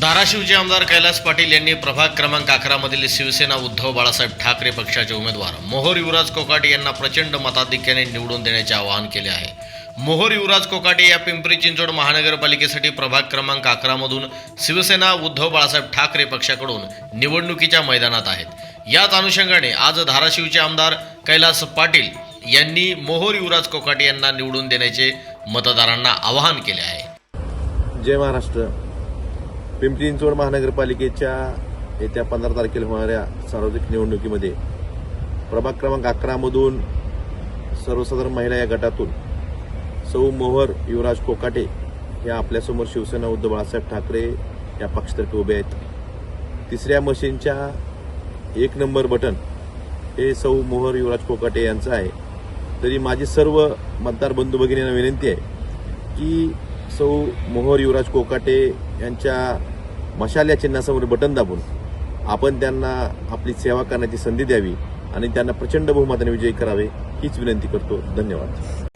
धाराशिवचे आमदार कैलास पाटील यांनी प्रभाग क्रमांक अकरा मधील शिवसेना उद्धव बाळासाहेब ठाकरे पक्षाचे उमेदवार मोहोर युवराज कोकाटे यांना प्रचंड मताधिक्याने निवडून देण्याचे आवाहन केले आहे. मोहोर युवराज कोकाटे या पिंपरी चिंचवड महानगरपालिकेसाठी प्रभाग क्रमांक अकरामधून शिवसेना उद्धव बाळासाहेब ठाकरे पक्षाकडून निवडणुकीच्या मैदानात आहेत. याच अनुषंगाने आज धाराशिवचे आमदार कैलास पाटील यांनी मोहोर युवराज कोकाटे यांना निवडून देण्याचे मतदारांना आवाहन केले आहे. जय महाराष्ट्र. पिंपरी चिंचवड महानगरपालिकेच्या येत्या पंधरा तारखेला होणाऱ्या सार्वत्रिक निवडणुकीमध्ये प्रभाग क्रमांक अकरामधून सर्वसाधारण महिला या गटातून सौ मोहर युवराज कोकाटे या आपल्यासमोर शिवसेना उद्धव बाळासाहेब ठाकरे या पक्षातर्फे उभे आहेत. तिसऱ्या मशीनच्या एक नंबर बटन हे सौ मोहर युवराज कोकाटे यांचं आहे. तरी माझी सर्व मतदार बंधू भगिनींना विनंती आहे की सौ मोहर युवराज कोकाटे यांच्या मशाल या चिन्हासमोर बटन दाबून आपण त्यांना आपली सेवा करण्याची संधी द्यावी आणि त्यांना प्रचंड बहुमताने विजयी करावे हीच विनंती करतो. धन्यवाद.